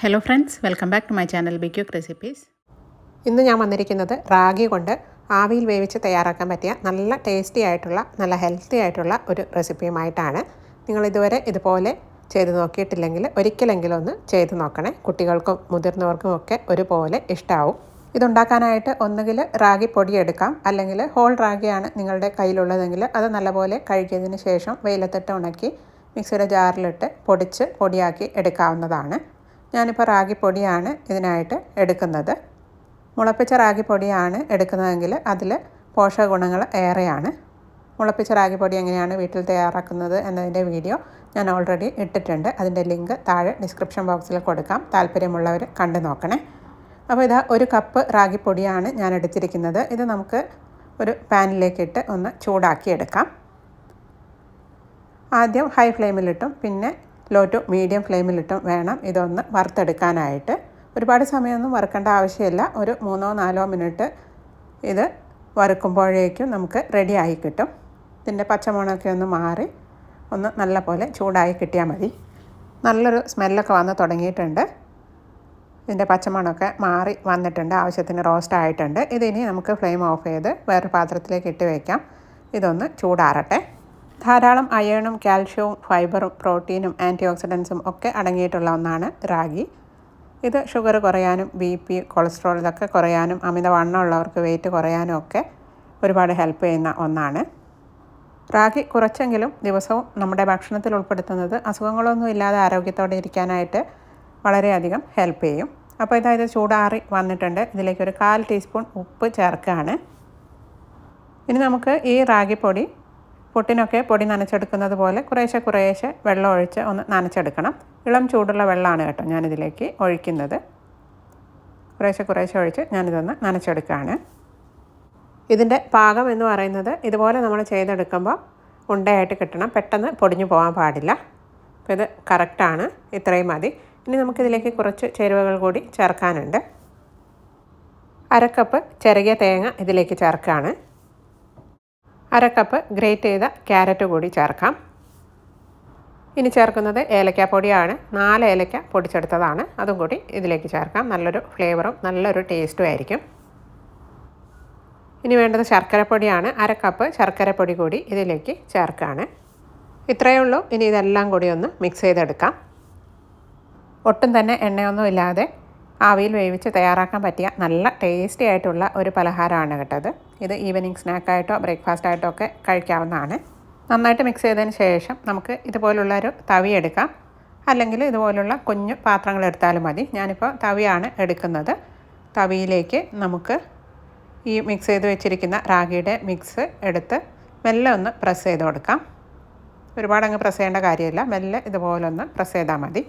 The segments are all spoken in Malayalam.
Hello friends welcome back to my channel B recipes ഇന്ന് ഞാൻ വന്നിരിക്കുന്നത് റാഗി കൊണ്ട് ആവിയിൽ വേവിച്ച് തയ്യാറാക്കാൻ പറ്റിയ നല്ല ടേസ്റ്റി ആയിട്ടുള്ള നല്ല ഹെൽത്തി ആയിട്ടുള്ള ഒരു റെസിപ്പിയുമായിട്ടാണ് നിങ്ങൾ ഇതുവരെ ഇതുപോലെ ചെയ്ത് നോക്കിയിട്ടില്ലെങ്കിൽ ഒരിക്കലെങ്കിലും ഒന്ന് ചെയ്ത് നോക്കണേ. കുട്ടികൾക്കും മുതിർന്നവർക്കും ഒക്കെ ഒരുപോലെ ഇഷ്ടമാവും ഇതുണ്ടാക്കാനായിട്ട് ഒന്നുകിൽ റാഗി പൊടി എടുക്കാം അല്ലെങ്കിൽ ഹോൾ റാഗിയാണ് നിങ്ങളുടെ കയ്യിലുള്ളതെങ്കിൽ അത് നല്ലപോലെ കഴുകിയതിന് ശേഷം വെയിലത്തിട്ട് ഉണക്കി മിക്സിയുടെ ജാറിലിട്ട് പൊടിച്ച് പൊടിയാക്കി എടുക്കാവുന്നതാണ്. ഞാനിപ്പോൾ റാഗിപ്പൊടിയാണ് ഇതിനായിട്ട് എടുക്കുന്നത്. മുളപ്പിച്ച റാഗി പൊടിയാണ് എടുക്കുന്നതെങ്കിൽ അതിൽ പോഷകഗുണങ്ങൾ ഏറെയാണ്. മുളപ്പിച്ച റാഗി പൊടി എങ്ങനെയാണ് വീട്ടിൽ തയ്യാറാക്കുന്നത് എന്നതിന്റെ വീഡിയോ ഞാൻ ഓൾറെഡി ഇട്ടിട്ടുണ്ട്. അതിന്റെ ലിങ്ക് താഴെ ഡിസ്ക്രിപ്ഷൻ ബോക്സിൽ കൊടുക്കാം. താല്പര്യമുള്ളവർ കണ്ടു നോക്കണേ. അപ്പോൾ ഇതാ ഒരു കപ്പ് റാഗി പൊടിയാണ് ഞാൻ എടുത്തിരിക്കുന്നത്. ഇത് നമുക്ക് ഒരു പാനിലേക്കിട്ട് ഒന്ന് ചൂടാക്കിയെടുക്കാം. ആദ്യം ഹൈ ഫ്ലെയിമിലിട്ടും പിന്നെ ലോ ടു മീഡിയം ഫ്ലെയിമിലിട്ടും വേണം ഇതൊന്ന് വറുത്തെടുക്കാനായിട്ട്. ഒരുപാട് സമയമൊന്നും വറുക്കേണ്ട ആവശ്യമില്ല. ഒരു മൂന്നോ നാലോ മിനിറ്റ് ഇത് വറുക്കുമ്പോഴേക്കും നമുക്ക് റെഡി ആയി കിട്ടും. ഇതിന്റെ പച്ചമുളകൊക്കെ ഒന്ന് മാറി ഒന്ന് നല്ല പോലെ ചൂടായി കിട്ടിയാൽ മതി. നല്ലൊരു സ്മെല്ലൊക്കെ വന്ന് തുടങ്ങിയിട്ടുണ്ട്. ഇതിന്റെ പച്ചമണമൊക്കെ മാറി വന്നിട്ടുണ്ട്. ആവശ്യത്തിന് റോസ്റ്റ് ആയിട്ടുണ്ട്. ഇതിനി നമുക്ക് ഫ്ലെയിം ഓഫ് ചെയ്ത് വേറൊരു പാത്രത്തിലേക്ക് ഇട്ട് വയ്ക്കാം ഇതൊന്ന് ചൂടാറട്ടെ. ധാരാളം അയേണും കാൽഷ്യവും ഫൈബറും പ്രോട്ടീനും ആന്റി ഓക്സിഡൻസും ഒക്കെ അടങ്ങിയിട്ടുള്ള ഒന്നാണ് റാഗി. ഇത് ഷുഗർ കുറയാനും ബി പി കൊളസ്ട്രോൾ ഇതൊക്കെ കുറയാനും അമിതവണ്ണമുള്ളവർക്ക് വെയിറ്റ് കുറയാനും ഒക്കെ ഒരുപാട് ഹെൽപ്പ് ചെയ്യുന്ന ഒന്നാണ്. റാഗി കുറച്ചെങ്കിലും ദിവസവും നമ്മുടെ ഭക്ഷണത്തിൽ ഉൾപ്പെടുത്തുന്നത് അസുഖങ്ങളൊന്നും ഇല്ലാതെ ആരോഗ്യത്തോടെ ഇരിക്കാനായിട്ട് വളരെയധികം ഹെൽപ്പ് ചെയ്യും. അപ്പോൾ ഇതായത് ചൂടാറി വന്നിട്ടുണ്ട്. ഇതിലേക്ക് ഒരു കാൽ ടീസ്പൂൺ ഉപ്പ് ചേർക്കുകയാണ്. ഇനി നമുക്ക് ഈ റാഗിപ്പൊടി പുട്ടിനൊക്കെ പൊടി നനച്ചെടുക്കുന്നത് പോലെ കുറേശ്ശെ കുറേശ്ശെ വെള്ളം ഒഴിച്ച് ഒന്ന് നനച്ചെടുക്കണം. ഇളം ചൂടുള്ള വെള്ളമാണ് കേട്ടോ ഞാനിതിലേക്ക് ഒഴിക്കുന്നത്. കുറേശ്ശെ കുറേശ്ശെ ഒഴിച്ച് ഞാനിതൊന്ന് നനച്ചെടുക്കുകയാണ് ഇതിന്റെ പാകം എന്ന് പറയുന്നത് ഇതുപോലെ നമ്മൾ ചെയ്തെടുക്കുമ്പോൾ ഉണ്ടയായിട്ട് കിട്ടണം. പെട്ടെന്ന് പൊടിഞ്ഞു പോകാൻ പാടില്ല. അപ്പോൾ ഇത് കറക്റ്റാണ് ഇത്രയും മതി. ഇനി നമുക്കിതിലേക്ക് കുറച്ച് ചേരുവകൾ കൂടി ചേർക്കാനുണ്ട്. അരക്കപ്പ് ചെറിയ തേങ്ങ ഇതിലേക്ക് ചേർക്കുകയാണ്. അര കപ്പ് ഗ്രേറ്റ് ചെയ്ത ക്യാരറ്റ് കൂടി ചേർക്കാം. ഇനി ചേർക്കുന്നത് ഏലക്കാപ്പൊടിയാണ് നാല് ഏലക്ക പൊടിച്ചെടുത്തതാണ്. അതും കൂടി ഇതിലേക്ക് ചേർക്കാം. നല്ലൊരു ഫ്ലേവറും നല്ലൊരു ടേസ്റ്റും ആയിരിക്കും. ഇനി വേണ്ടത് ശർക്കരപ്പൊടിയാണ് അര കപ്പ് ശർക്കരപ്പൊടി കൂടി ഇതിലേക്ക് ചേർക്കുകയാണ് ഇത്രയേ ഉള്ളൂ. ഇനി ഇതെല്ലാം കൂടി ഒന്ന് മിക്സ് ചെയ്തെടുക്കാം. ഒട്ടും തന്നെ എണ്ണയൊന്നും ഇല്ലാതെ ആവിയിൽ വേവിച്ച് തയ്യാറാക്കാൻ പറ്റിയ നല്ല ടേസ്റ്റി ആയിട്ടുള്ള ഒരു പലഹാരമാണ് കേട്ടത്. ഇത് ഈവനിങ് സ്നാക്കായിട്ടോ ബ്രേക്ക്ഫാസ്റ്റ് ആയിട്ടോ ഒക്കെ കഴിക്കാവുന്നതാണ്. നന്നായിട്ട് മിക്സ് ചെയ്തതിന് ശേഷം നമുക്ക് ഇതുപോലുള്ള ഒരു തവി എടുക്കാം. അല്ലെങ്കിൽ ഇതുപോലുള്ള കുഞ്ഞു പാത്രങ്ങൾ എടുത്താലും മതി. ഞാനിപ്പോൾ തവിയാണ് എടുക്കുന്നത്. തവിയിലേക്ക് നമുക്ക് ഈ മിക്സ് ചെയ്ത് വെച്ചിരിക്കുന്ന റാഗിയുടെ മിക്സ് എടുത്ത് മെല്ലെ ഒന്ന് പ്രസ് ചെയ്ത് കൊടുക്കാം. ഒരുപാട് അങ്ങ് പ്രസ് ചെയ്യേണ്ട കാര്യമില്ല. മെല്ലെ ഇതുപോലൊന്ന് പ്രസ് ചെയ്താൽ മതി.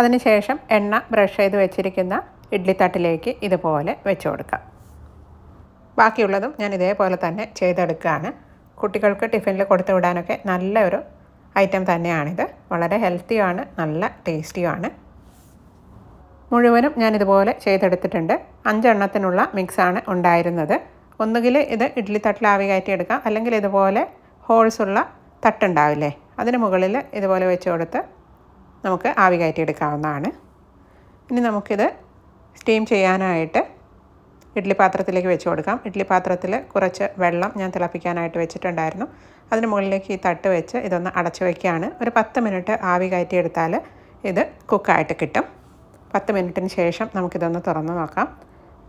അതിനുശേഷം എണ്ണ ബ്രഷ് ചെയ്ത് വെച്ചിരിക്കുന്ന ഇഡ്ലിത്തട്ടിലേക്ക് ഇതുപോലെ വെച്ച് കൊടുക്കാം. ബാക്കിയുള്ളതും ഞാൻ ഇതേപോലെ തന്നെ ചെയ്തെടുക്കുകയാണ്. കുട്ടികൾക്ക് ടിഫിനിൽ കൊടുത്തു വിടാനൊക്കെ നല്ലൊരു ഐറ്റം തന്നെയാണിത്. വളരെ ഹെൽത്തിയാണ് നല്ല ടേസ്റ്റിയുമാണ്. മുഴുവനും ഞാനിതുപോലെ ചെയ്തെടുത്തിട്ടുണ്ട്. അഞ്ചെണ്ണത്തിനുള്ള മിക്സാണ് ഉണ്ടായിരുന്നത്. ഒന്നുകിൽ ഇത് ഇഡ്ഡലി തട്ടിലാവി കയറ്റിയെടുക്കാം അല്ലെങ്കിൽ ഇതുപോലെ ഹോൾസ് ഉള്ള തട്ടുണ്ടാവില്ലേ അതിന് മുകളിൽ ഇതുപോലെ വെച്ച് കൊടുത്ത് നമുക്ക് ആവി കയറ്റി എടുക്കാവുന്നതാണ്. ഇനി നമുക്കിത് സ്റ്റീം ചെയ്യാനായിട്ട് ഇഡ്ഡലി പാത്രത്തിലേക്ക് വെച്ച് കൊടുക്കാം. ഇഡ്ഡലി പാത്രത്തിൽ കുറച്ച് വെള്ളം ഞാൻ തിളപ്പിക്കാനായിട്ട് വെച്ചിട്ടുണ്ടായിരുന്നു. അതിന് മുകളിലേക്ക് ഈ തട്ട് വെച്ച് ഇതൊന്ന് അടച്ചു വയ്ക്കുകയാണ് ഒരു പത്ത് മിനിറ്റ് ആവി കയറ്റിയെടുത്താൽ ഇത് കുക്കായിട്ട് കിട്ടും. പത്ത് മിനിറ്റിന് ശേഷം നമുക്കിതൊന്ന് തുറന്ന് നോക്കാം.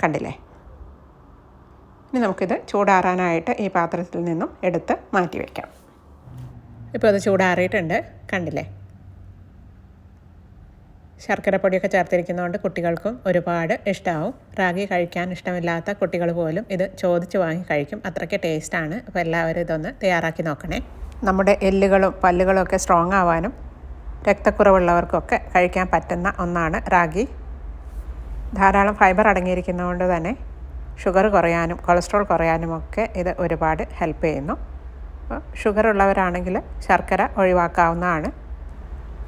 കണ്ടില്ലേ? ഇനി നമുക്കിത് ചൂടാറാനായിട്ട് ഈ പാത്രത്തിൽ നിന്നും എടുത്ത് മാറ്റി വയ്ക്കാം ഇപ്പോൾ അത് ചൂടാറിയിട്ടുണ്ട്. കണ്ടില്ലേ? ശർക്കരപ്പൊടിയൊക്കെ ചേർത്തിരിക്കുന്നതുകൊണ്ട് കുട്ടികൾക്കും ഒരുപാട് ഇഷ്ടമാവും റാഗി കഴിക്കാൻ ഇഷ്ടമില്ലാത്ത കുട്ടികൾ പോലും ഇത് ചോദിച്ച് വാങ്ങി കഴിക്കും. അത്രയ്ക്ക് ടേസ്റ്റാണ് അപ്പോൾ എല്ലാവരും ഇതൊന്ന് തയ്യാറാക്കി നോക്കണേ. നമ്മുടെ എല്ലുകളും പല്ലുകളും ഒക്കെ സ്ട്രോങ് ആവാനും രക്തക്കുറവുള്ളവർക്കൊക്കെ കഴിക്കാൻ പറ്റുന്ന ഒന്നാണ് റാഗി. ധാരാളം ഫൈബർ അടങ്ങിയിരിക്കുന്നതുകൊണ്ട് തന്നെ ഷുഗർ കുറയാനും കൊളസ്ട്രോൾ കുറയാനും ഒക്കെ ഇത് ഒരുപാട് ഹെൽപ്പ് ചെയ്യുന്നു. അപ്പോൾ ഷുഗർ ഉള്ളവരാണെങ്കിൽ ശർക്കര ഒഴിവാക്കാവുന്നതാണ്.